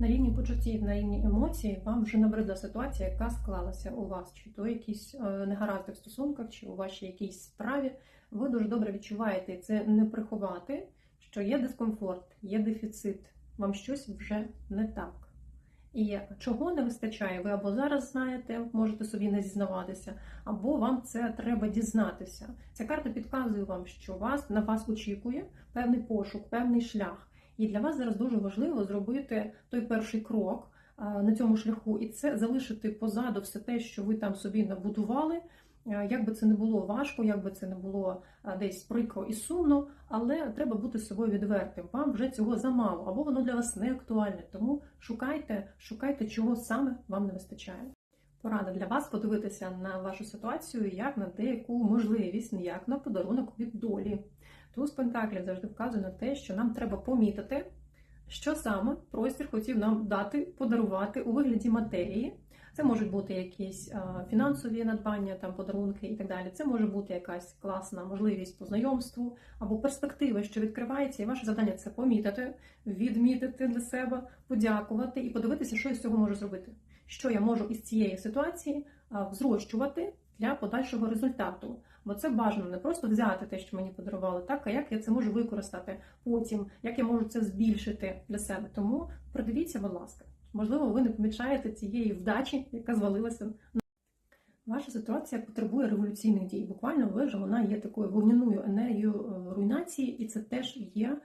На рівні почуттів, на рівні емоцій вам вже набридла ситуація, яка склалася у вас, чи то якісь е, негаразди в стосунках, чи у вашій якійсь справі. Ви дуже добре відчуваєте це не приховати, що є дискомфорт, є дефіцит, вам щось вже не так. І чого не вистачає, ви або зараз знаєте, можете собі не зізнаватися, або вам це треба дізнатися. Ця карта підказує вам, що вас на вас очікує певний пошук, певний шлях. І для вас зараз дуже важливо зробити той перший крок на цьому шляху, і це залишити позаду все те, що ви там собі набудували. Як би це не було важко, як би це не було десь прикро і сумно, але треба бути з собою відвертим. Вам вже цього замало, або воно для вас не актуальне. Тому шукайте, шукайте, чого саме вам не вистачає. Порада для вас подивитися на вашу ситуацію як на деяку можливість, як на подарунок від долі. Туз Пентаклів завжди вказує на те, що нам треба помітити, що саме простір хотів нам дати, подарувати у вигляді матерії. Це можуть бути якісь фінансові надбання, там подарунки і так далі. Це може бути якась класна можливість по знайомству або перспектива, що відкривається, і ваше завдання це помітити, відмітити для себе, подякувати і подивитися, що з цього можу зробити. Що я можу із цієї ситуації взрощувати для подальшого результату. Бо це бажано не просто взяти те, що мені подарували, так а як я це можу використати потім, як я можу це збільшити для себе. Тому придивіться, будь ласка, можливо, ви не помічаєте цієї вдачі, яка звалилася на ваша ситуація потребує революційних дій. Буквально ви ж вона є такою вогняною енергією е, руйнації, і це теж є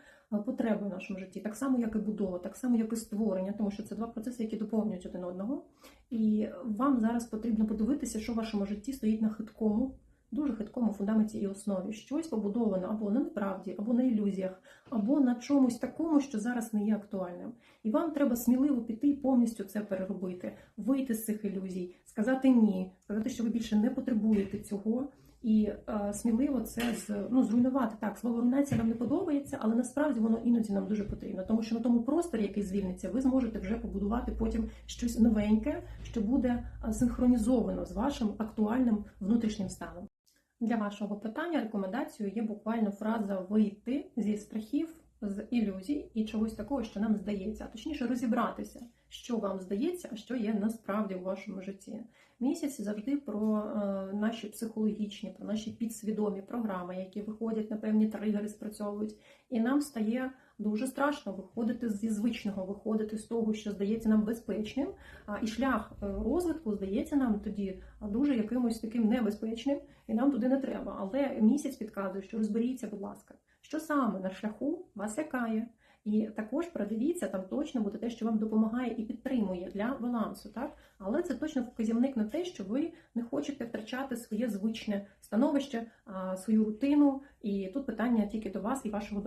потреби в нашому житті, так само, як і будова, так само, як і створення, тому що це два процеси, які доповнюють один одного. І вам зараз потрібно подивитися, що в вашому житті стоїть на хиткому дуже хиткому фундаменті і основі. Щось побудовано або на неправді, або на ілюзіях, або на чомусь такому, що зараз не є актуальним. І вам треба сміливо піти і повністю це переробити, вийти з цих ілюзій, сказати ні, сказати, що ви більше не потребуєте цього. І е, сміливо це з ну зруйнувати так. Слово руйнація нам не подобається, але насправді воно іноді нам дуже потрібно, тому що на тому просторі, який звільниться, ви зможете вже побудувати потім щось новеньке, що буде е, синхронізовано з вашим актуальним внутрішнім станом. Для вашого питання рекомендацією є буквально фраза вийти зі страхів, з ілюзій і чогось такого, що нам здається, а точніше розібратися, що вам здається, а що є насправді у вашому житті. Місяць завжди про е, наші психологічні, про наші підсвідомі програми, які виходять на певні тригери, спрацьовують, і нам стає дуже страшно виходити зі звичного, виходити з того, що здається нам безпечним. І шлях е, розвитку здається нам тоді дуже якимось таким небезпечним, і нам туди не треба. Але місяць підказує, що розберіться, будь ласка, що саме на шляху вас лякає. І також продивіться, там точно буде те, що вам допомагає і підтримує для балансу, так але це точно вказівник на те, що ви не хочете втрачати своє звичне становище, свою рутину. І тут питання тільки до вас і вашого